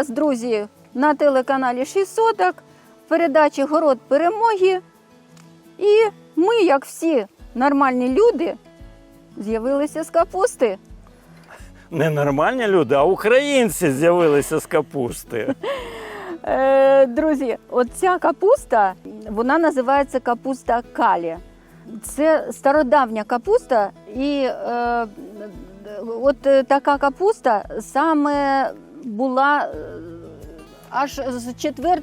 Вас, друзі, на телеканалі 6 соток, в передачі Город перемоги. І ми, як всі нормальні люди, з'явилися з капусти. Не нормальні люди, а українці з'явилися з капусти. Е, друзі, оця капуста, вона називається капуста калі. Це стародавня капуста, і е, от е, така капуста саме була е, аж з 4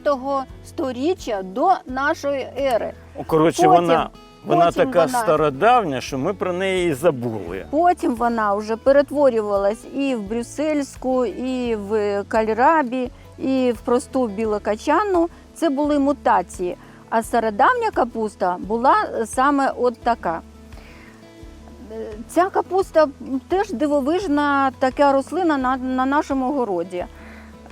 сторіччя до нашої ери. Коротше, Потім- вона, вона потім така вона- стародавня, що ми про неї і забули. Потім вона вже перетворювалась і в брюссельську, і в кальрабі, і в просту білокачану. Це були мутації. А стародавня капуста була саме от така. Ця капуста теж дивовижна така рослина на, на нашому городі.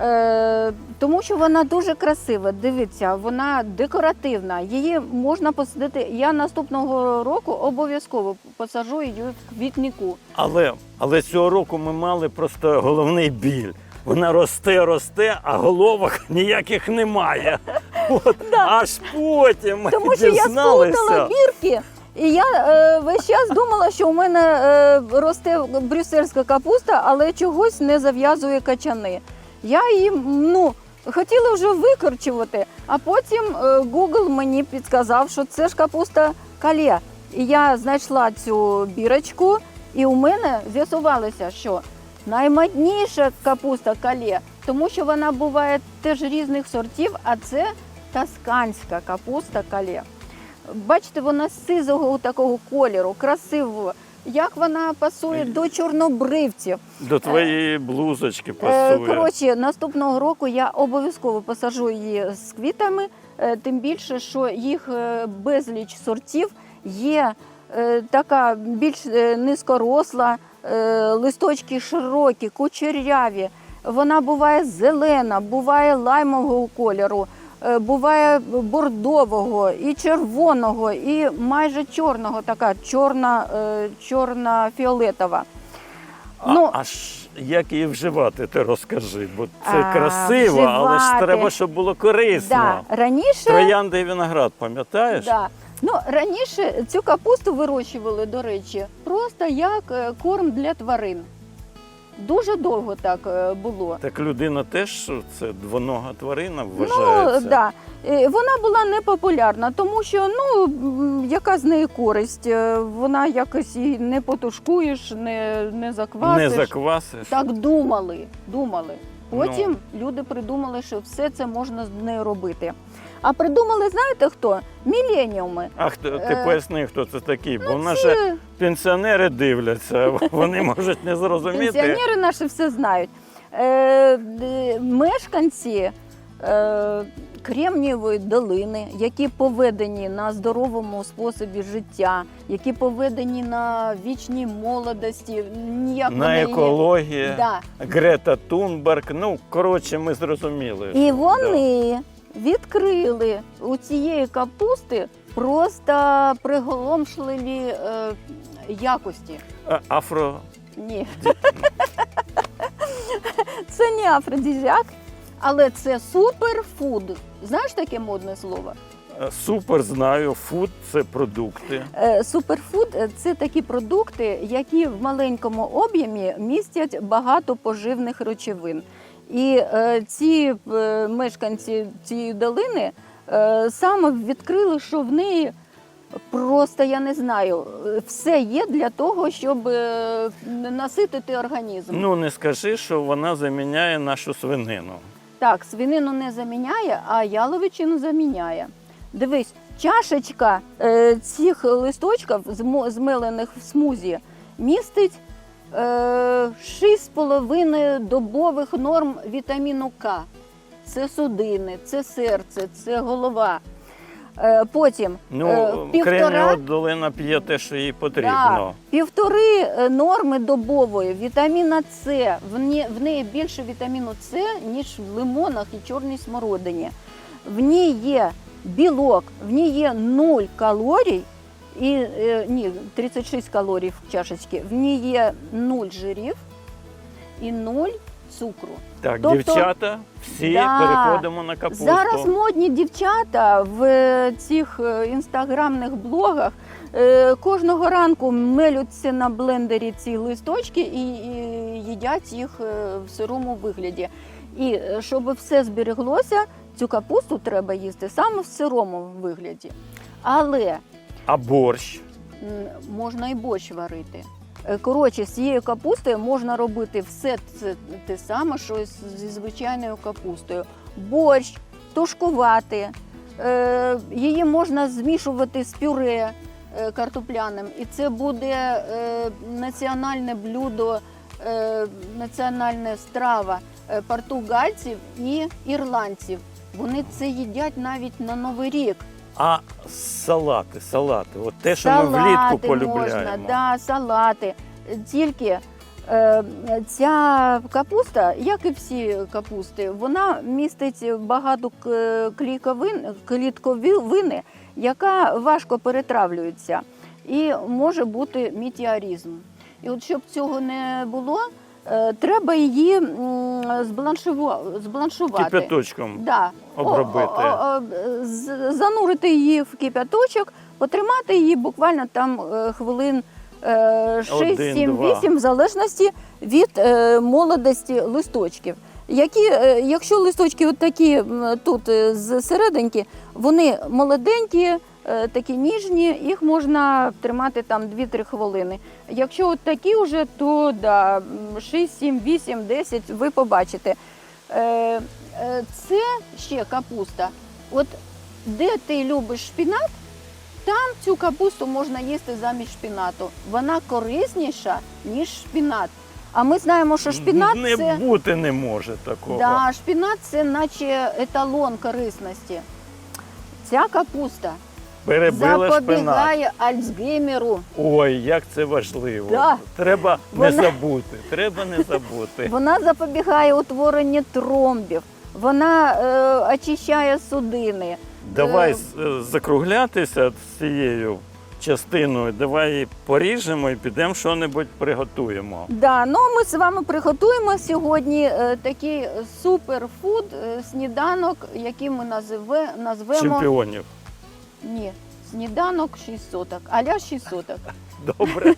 Е, тому що вона дуже красива. Дивіться, вона декоративна. Її можна посадити. Я наступного року обов'язково посаджу її в квітнику. Але, але цього року ми мали просто головний біль. Вона росте, росте, а головок ніяких немає. От, Аж потім Тому що я сплутала дізналися. бірки. І я е, весь час думала, що у мене е, росте брюссельська капуста, але чогось не зав'язує качани. Я її ну, хотіла вже викорчувати, а потім е, Google мені підказав, що це ж капуста калє. І я знайшла цю бірочку, і у мене з'ясувалося, що наймодніша капуста калє, тому що вона буває теж різних сортів, а це тосканська капуста калє. Бачите, вона сизого такого кольору, красивого. Як вона пасує до чорнобривців. До твоєї блузочки Е, пасує. Коротше, наступного року я обов'язково посаджу її з квітами, е, тим більше, що їх е, безліч сортів є така більш низькоросла, е, листочки широкі, кучеряві. Вона буває зелена, буває лаймового кольору, буває бордового і червоного, і майже чорного, така чорна, е, чорна фіолетова. А, ну- а ж як її вживати, ти розкажи, бо це А, красиво, але ж треба, щоб було корисно. Да, раніше Троянди і виноград, пам'ятаєш? Да. Ну, раніше цю капусту вирощували, до речі, просто як е, корм для тварин. Дуже довго так е, було. Так людина теж це двонога тварина вважається. Ну, да. Е, Вона була непопулярна, тому що ну, яка з неї користь? Е, Вона якось її не потушкуєш, не, не заквасиш. Не заквасиш. Так думали, думали. Потім люди придумали, що все це можна з нею робити. А придумали, знаєте хто? Міленіуми. А хто ти Е, поясни, хто це такий? Бо же пенсіонери дивляться, вони можуть не зрозуміти. Пенсіонери наші все знають. Е, мешканці е, Кремнієвої долини, які поведені на здоровому способі життя, які поведені на вічній молодості, ніяк На екології, Да. Грета Тунберг. Ну, коротше, ми зрозуміли. І що, вони відкрили у цієї капусти просто приголомшливі е, якості. Афро. Ні. це не афродизіак, але це суперфуд. Знаєш таке модне слово? е, Супер знаю, фуд це продукти. Е, Суперфуд це такі продукти, які в маленькому об'ємі містять багато поживних речовин. І е, ці е, мешканці цієї долини е, саме відкрили, що в неї просто я не знаю, все є для того, щоб е, наситити організм. Ну не скажи, що вона заміняє нашу свинину. Так, свинину не заміняє, а яловичину заміняє. Дивись, чашечка е, цих листочків змелених в смузі містить 6,5 добових норм вітаміну К. Це судини, це серце, це голова. Е, потім Ну, е, півтора, долина п'є те, що їй да, потрібно. півтори е, норми добової вітаміна С. В, не- в неї більше вітаміну С, ніж в лимонах і чорній смородині. В ній є білок, в ній є 0 калорій, і е, ні, 36 калорій в чашечці, в ній є 0 жирів і 0 цукру. Так, Тобто- дівчата, всі Да. переходимо на капусту. Зараз модні дівчата в е, цих е, інстаграмних блогах кожного ранку мелються на блендері ці листочки і, їдять їх в сирому вигляді. І щоб все збереглося, цю капусту треба їсти саме в сирому вигляді. Але А борщ. Можна і борщ варити. Е, Коротше, з цією капустою можна робити все це те саме, що зі звичайною капустою. Борщ, тушкувати, е, її можна змішувати з пюре е, картопляним. І це буде національне блюдо, національна страва португальців і ірландців. Вони це їдять навіть на Новий рік. А салати, салати. От те, що ми влітку полюбляємо. можна, да, салати. Тільки е, ця капуста, як і всі капусти, вона містить багато кліковин, клітковини, яка важко перетравлюється і може бути метеоризм. І от щоб цього не було, треба її збаланшувати. Кипяточком. Да. обробити. О, о, о, занурити її в кипяточок, потримати її буквально там е, хвилин е, 6, Один, 7, два. 8, в залежності від е, молодості листочків. Які, е, якщо листочки от такі тут е, з серединки, вони молоденькі, е, такі ніжні, їх можна тримати там 2-3 хвилини. Якщо от такі вже, то да, 6, 7, 8, 10 ви побачите. Е, е, Це ще капуста. От де ти любиш шпінат, там цю капусту можна їсти замість шпінату. Вона корисніша, ніж шпінат. А ми знаємо, що шпінат не це бути не може такого. да, шпінат це наче еталон корисності. Ця капуста Перебили шпинат. запобігає Альцгеймеру. Ой, як це важливо. Да. Треба Вона- не забути. Треба не забути. Вона запобігає утворенню тромбів, вона е, очищає судини. Давай Е, з- е, закруглятися з цією частиною. Давай її поріжемо і підемо що-небудь приготуємо. Да, ну ми з вами приготуємо сьогодні е, такий суперфуд, е, сніданок, який ми називе, назвемо Чемпіонів. Ні, сніданок 6 соток, аля 6 соток. Добре.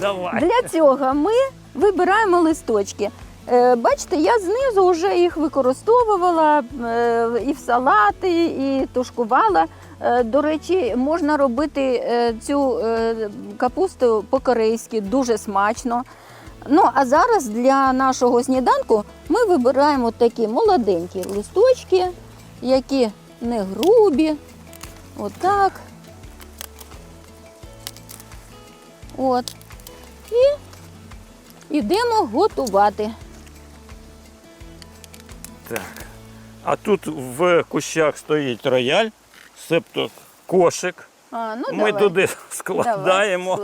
Давай. Для цього ми вибираємо листочки. Е, Бачите, я знизу вже їх використовувала е, і в салати, і тушкувала. Е, До речі, можна робити е, цю е, капусту по-корейськи дуже смачно. Ну, а зараз для нашого сніданку ми вибираємо такі молоденькі листочки, які не грубі. Отак. От. І йдемо готувати. Так. А тут в кущах стоїть рояль, септо кошик. А, ну, Ми давай. туди Давай, складаємо.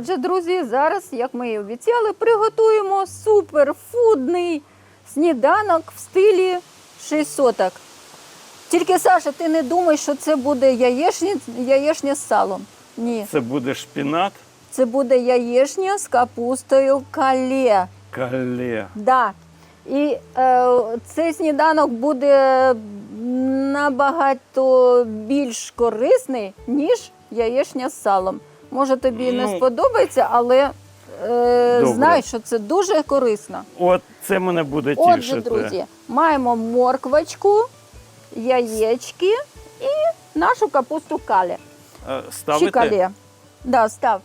Отже, друзі, зараз, як ми і обіцяли, приготуємо суперфудний сніданок в стилі 6 соток. Тільки, Саша, ти не думай, що це буде яєшня, яєшня з салом. Ні, Це буде шпінат, це буде яєшня з капустою кале. кале. Да. І е, цей сніданок буде набагато більш корисний, ніж яєшня з салом. Може, тобі не Ну, сподобається, але е, добре. знай, що це дуже корисно. От це мене буде Отже, тішити. друзі, маємо морквочку, яєчки і нашу капусту калі. Е, Ставити? калі. Да, став.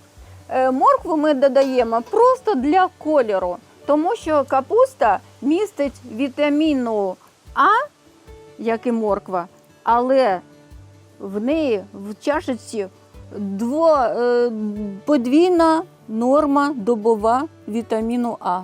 Е, Моркву ми додаємо просто для кольору, тому що капуста містить вітаміну А, як і морква, але в неї в чашечці дво, е, подвійна норма добова вітаміну А.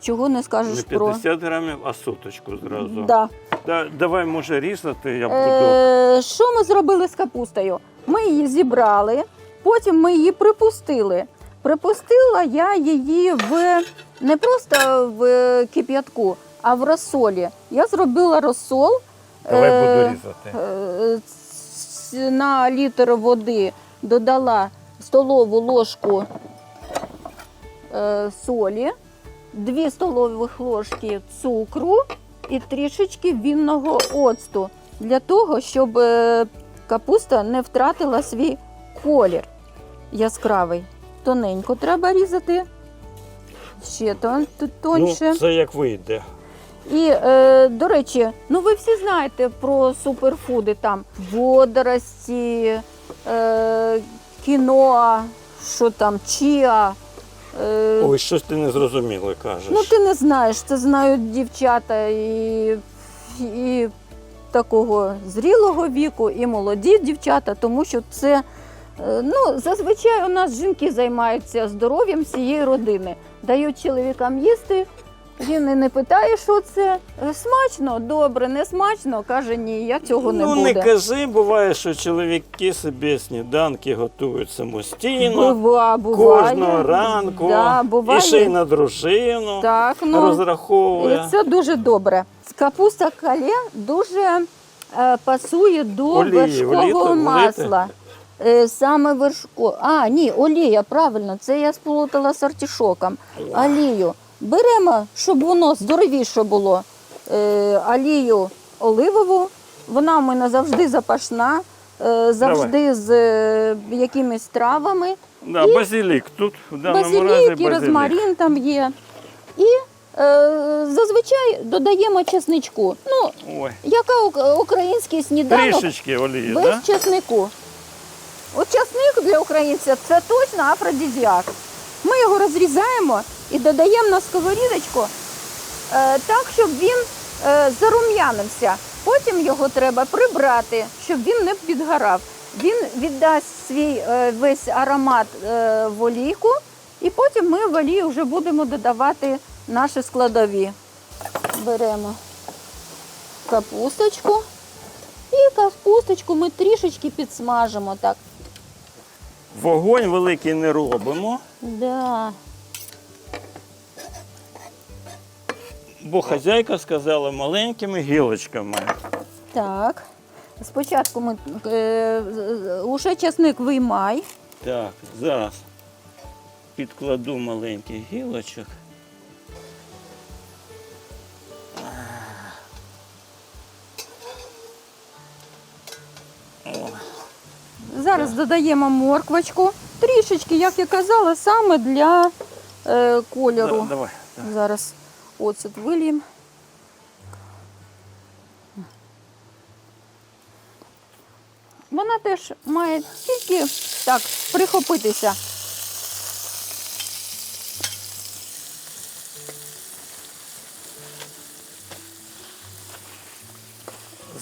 Чого не скажеш Не про 50 грамів, а соточку зразу. Да. Да, давай, може, різати, я буду. Е, що ми зробили з капустою? Ми її зібрали Потім ми її припустили. Припустила я її в не просто в кип'ятку, а в розсолі. Я зробила розсол. Давай е, буду різати. е, ц- на літр води додала столову ложку е, солі, 2 столових ложки цукру і трішечки вінного оцту для того, щоб е, капуста не втратила свій колір яскравий. Тоненько треба різати. Ще тон, тоньше. Ну, це як вийде. І, е, до речі, ну ви всі знаєте про суперфуди там водорості, е, кіноа, що там, чіа. Е, Ой, щось ти не зрозуміло кажеш. ну ти не знаєш, це знають дівчата і, і такого зрілого віку, і молоді дівчата, тому що це. е, Ну, зазвичай у нас жінки займаються здоров'ям всієї родини. Дають чоловікам їсти, він і не питає, що це. Е, Смачно, добре, не смачно. Каже, ні, я цього не ну, буде. не кажи, буває, що чоловіки собі сніданки готують самостійно. Бува, буває. Кожного ранку Да, буває. і ще й на дружину Так, ну, розраховує. і це дуже добре. Капуста кале дуже е, пасує до Олії вершкового вліти- масла. Е, саме вершко. А, ні, олія, правильно, це я сплутала з артішоком. Олію. Беремо, щоб воно здоровіше було. Е, олію оливову. Вона в мене завжди запашна, е, завжди з е, якимись травами. Да, базилік. Тут в даному разі Базилік і базилік. розмарин там є. І е, зазвичай додаємо чесничку. Ну, Ой, яка український сніданок трішечки олії, без да? чеснику? От чесник для українця це точно афродизіак. Ми його розрізаємо і додаємо на сковорідочку е, так, щоб він е, зарум'янився. Потім його треба прибрати, щоб він не підгорав. Він віддасть свій е, весь аромат в олійку, і потім ми в олію вже будемо додавати наші складові. Беремо капусточку. І капусточку ми трішечки підсмажимо так. Вогонь великий не робимо, Да. Бо хазяйка сказала маленькими гілочками. Так. Спочатку ми е, уже часник виймай. Так, зараз підкладу маленьких гілочок. Зараз додаємо морквочку. Трішечки, як я казала, саме для е, кольору. Да, давай. так. Зараз оцет виліємо. Вона теж має тільки так прихопитися.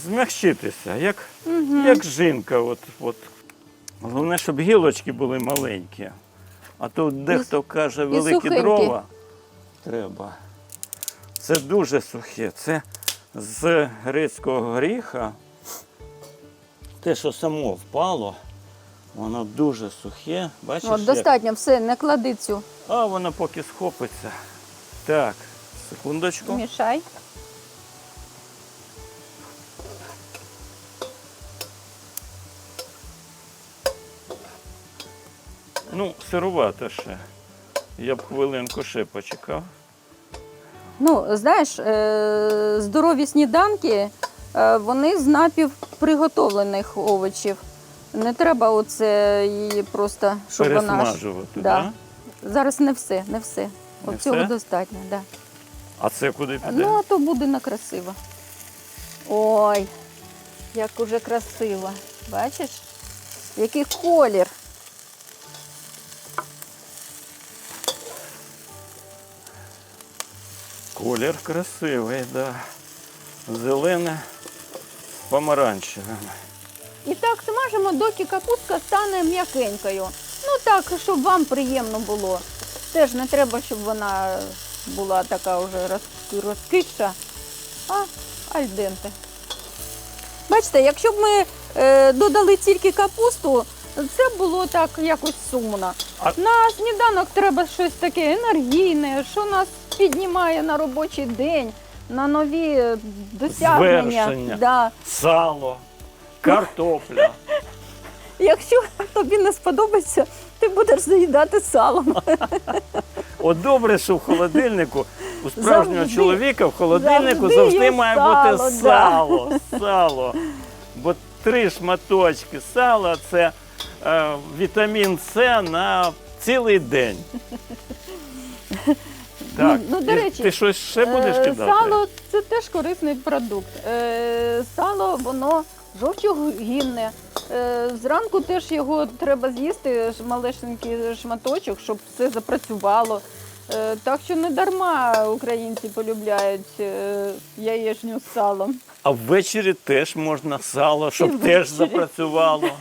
Змягчитися, як, як жінка. От, от. Головне, щоб гілочки були маленькі. А то дехто каже, великі дрова треба. Це дуже сухе. Це з грецького горіха. Те, що само впало, воно дуже сухе. Бачиш, От, як? достатньо, все, не клади цю. А воно поки схопиться. Так, секундочку. Мішай. Ну, сирувато ще. Я б хвилинку ще почекав. Ну, знаєш, е, здорові сніданки, е, вони з напівприготовлених овочів. Не треба оце її просто, щоб вона. Да. да. Зараз не все, не все. От цього достатньо, да. А це куди піде? Ну, а то буде некрасиво. Ой, як уже красиво. Бачиш? Який колір. Колір красивий, да. Зелене з помаранчевим. І так смажимо, доки капустка стане м'якенькою. Ну так, щоб вам приємно було. Теж не треба, щоб вона була така вже роз- розкисша, а альденте. Бачите, якщо б ми е, додали тільки капусту, це було так якось сумно. А- На сніданок треба щось таке енергійне, що нас піднімає на робочий день, на нові досягнення. Звершення. Да. Сало, картопля. Якщо тобі не сподобається, ти будеш заїдати салом. От добре, що в холодильнику у справжнього Завжди- чоловіка в холодильнику завжди завжди, є має сало, бути да. сало. Сало. Бо три шматочки сала це е, вітамін С на цілий день. Так, ну, до і речі, ти щось ще будеш Е, кидати? Сало це теж корисний продукт. Е, Сало воно жовчогінне. Е, Зранку теж його треба з'їсти, ж- малесенький шматочок, щоб все запрацювало. Е, Так що не дарма українці полюбляють е, яєчню з салом. А ввечері теж можна сало, щоб теж запрацювало.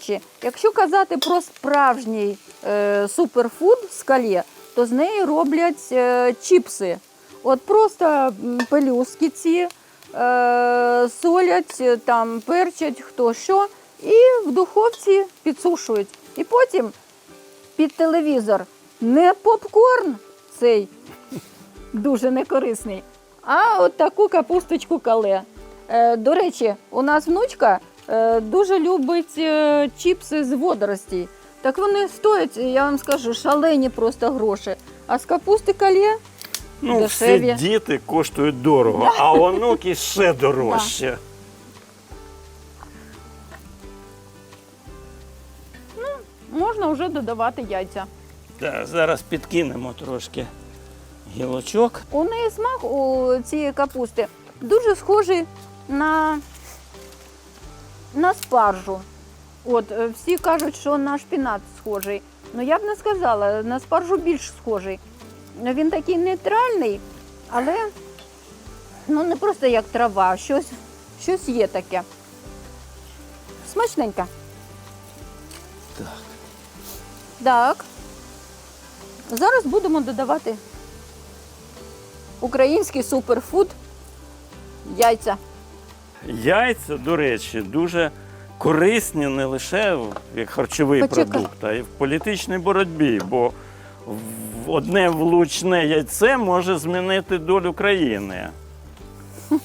речі, якщо казати про справжній е, суперфуд скалє, то з неї роблять е, чіпси. От просто м, пелюстки ці е, солять, е, там перчать, хто що, і в духовці підсушують. І потім під телевізор не попкорн цей дуже некорисний, а от таку капусточку кале. Е, до речі, у нас внучка дуже любить е, чіпси з водоростей. Так вони стоять, я вам скажу, шалені просто гроші. А з капусти калє Ну, Дешеві. всі діти коштують дорого, а онуки ще дорожче. можна вже додавати яйця. Так, зараз підкинемо трошки гілочок. У неї смак у цієї капусти дуже схожий на, на спаржу. От, е, всі кажуть, що на шпінат схожий. Ну я б не сказала, на спаржу більш схожий. Він такий нейтральний, але ну, не просто як трава, щось, щось є таке. Смачненько. Так. Так. Зараз будемо додавати український суперфуд яйця. Яйця, до речі, дуже корисні не лише як харчовий Почекай. продукт, а й в політичній боротьбі, бо одне влучне яйце може змінити долю країни.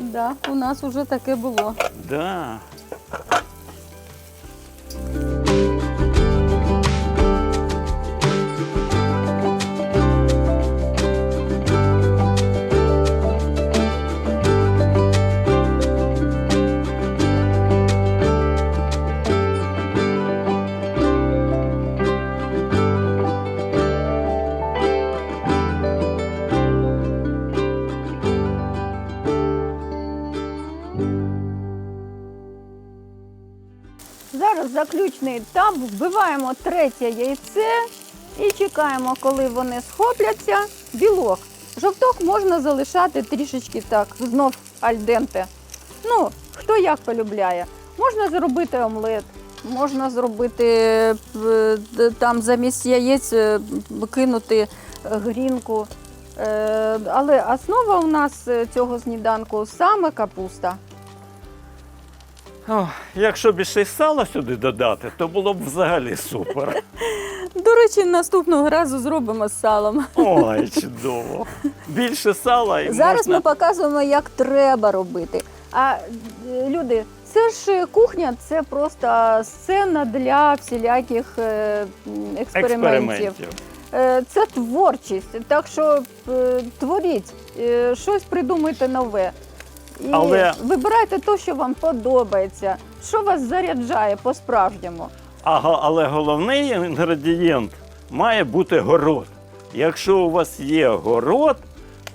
Да, у нас вже таке було. Да. Заключний етап. Вбиваємо третє яйце і чекаємо, коли вони схопляться. Білок. Жовток можна залишати трішечки так, знов альденте. Ну, хто як полюбляє. Можна зробити омлет, можна зробити е, там замість яєць е, кинути е, грінку. Але основа у нас цього сніданку саме капуста. О, якщо б ще й сало сюди додати, то було б взагалі супер. До речі, наступного разу зробимо з салом. Ой, чудово. Більше сала і Зараз можна... ми показуємо, як треба робити. А е, люди, це ж е, кухня, це просто сцена для всіляких е, експериментів. експериментів. Е, Це творчість. Так що е, творіть, е, щось придумайте нове. І Але- вибирайте те, що вам подобається, що вас заряджає по-справжньому. А, го- але головний інгредієнт має бути город. Якщо у вас є город,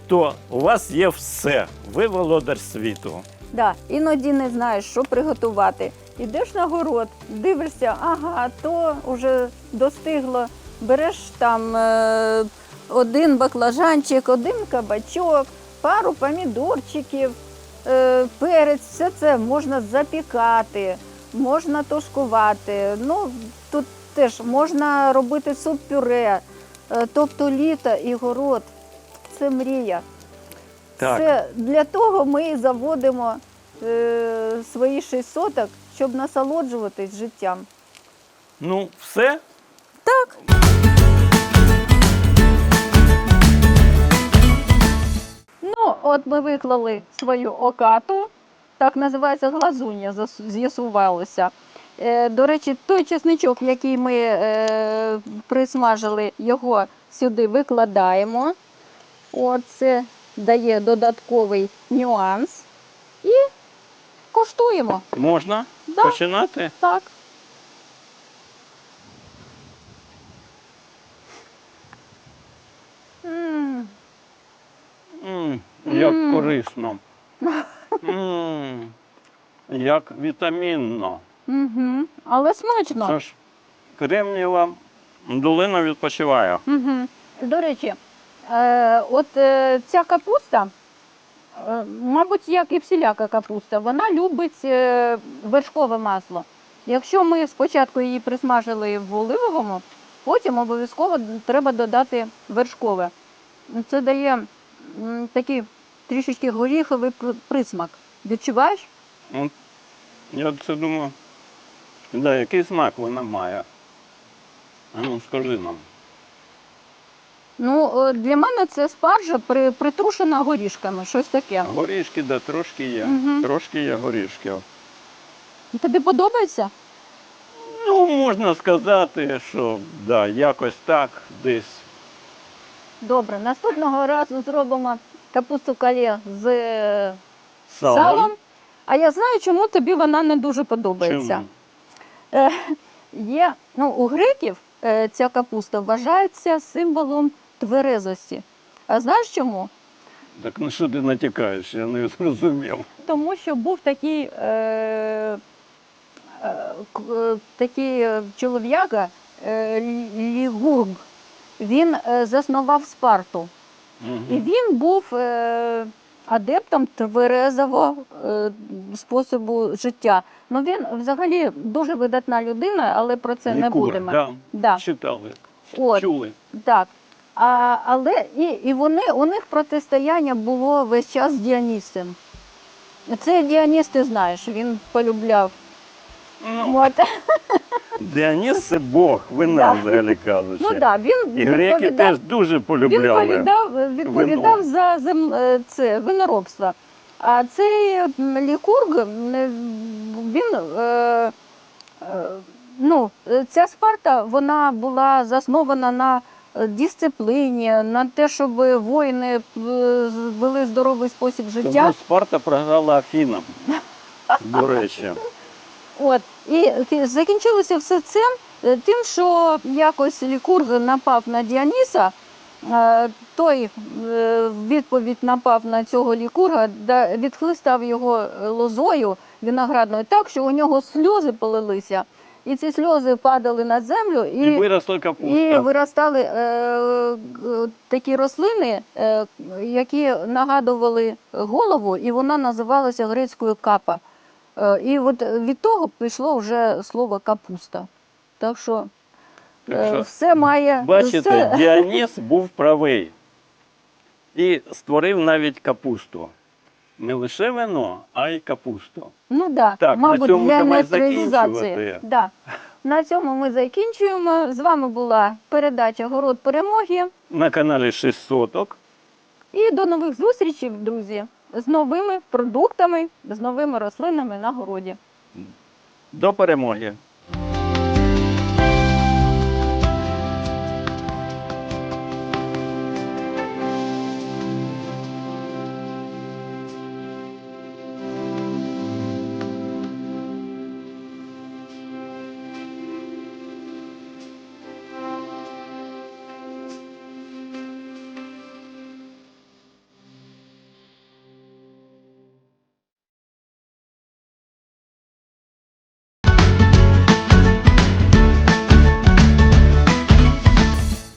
то у вас є все. Ви володар світу. Да, іноді не знаєш, що приготувати. Ідеш на город, дивишся, ага, то вже достигло. Береш там е, один баклажанчик, один кабачок, пару помідорчиків, перець, все це можна запікати, можна тушкувати. Ну, тут теж можна робити суп-пюре. Е, тобто літо і город це мрія. Так. Це для того ми і заводимо е, свої шість соток, щоб насолоджуватись життям. Ну, все. Так. Ну, от ми виклали свою окату, так називається глазуння, з'ясувалося. Е, до речі, той чесничок, який ми е, присмажили, його сюди викладаємо. От це дає додатковий нюанс. І коштуємо. Можна Да. починати? Так. М, М, як корисно. Як вітамінно. Але смачно. Це ж кремнієва долина відпочиває. До речі, е, от е, ця капуста, е, мабуть, як і всіляка капуста, вона любить е, вершкове масло. Якщо ми спочатку її присмажили в оливовому, потім обов'язково треба додати вершкове. Це дає м, такий трішечки горіховий при- присмак. Відчуваєш? От, я це думаю, да, який смак вона має. А ну, скажи нам. Ну, е, для мене це спаржа при, притрушена горішками, щось таке. Горішки, да, трошки є. Мгм. Трошки є горішків. Тобі подобається? Ну, можна сказати, що да, якось так десь. Добре, наступного разу зробимо капусту калє з е, Салом. салом. А я знаю, чому тобі вона не дуже подобається. Чому? Е, є, ну, у греків е, ця капуста вважається символом тверезості. А знаєш чому? Так ну що ти натякаєш, я не зрозумів. Тому що був такий, е, е, к- е, такий е, чолов'яга е, Лі- Лігург. Він е, заснував Спарту. І він був е, адептом тверезого е, способу життя. Ну він взагалі дуже видатна людина, але про це не Лікур, будемо. Да. Да. Читали, От, чули. так. А, але і, і вони, у них протистояння було весь час з Діанісом. Це Діаніс, ти знаєш, він полюбляв. Ну, От. Діаніс це Бог, вина Да. взагалі кажучи. Ну да, він І греки відповідав- теж дуже Він полюбляли. відповідав, відповідав вино. за зем, е, це, виноробство. А цей м, лікург, не- він, е, е, ну, е, ця Спарта вона була заснована на е, дисципліні, на те, щоб воїни е, вели здоровий спосіб життя. Тому Спарта програла Афінам. До речі. От і закінчилося все це е, тим, що якось Лікург напав на Діаніса. е, Той е, в відповідь напав на цього лікурга, відхлистав його лозою виноградною так, що у нього сльози полилися. І ці сльози падали на землю І і, виросла і виростали е, такі рослини, е, які нагадували голову, і вона називалася грецькою капа. Е, І от від того пішло вже слово капуста. Так що, Так е, що, все має. Бачите, все... Діаніс був правий. І створив навіть капусту. Не лише вино, а й капусту. Ну да, Так, мабуть, для нейтралізації. Да. На цьому ми закінчуємо. З вами була передача Город перемоги. На каналі 6 соток. І до нових зустрічей, друзі, з новими продуктами, з новими рослинами на городі. До перемоги!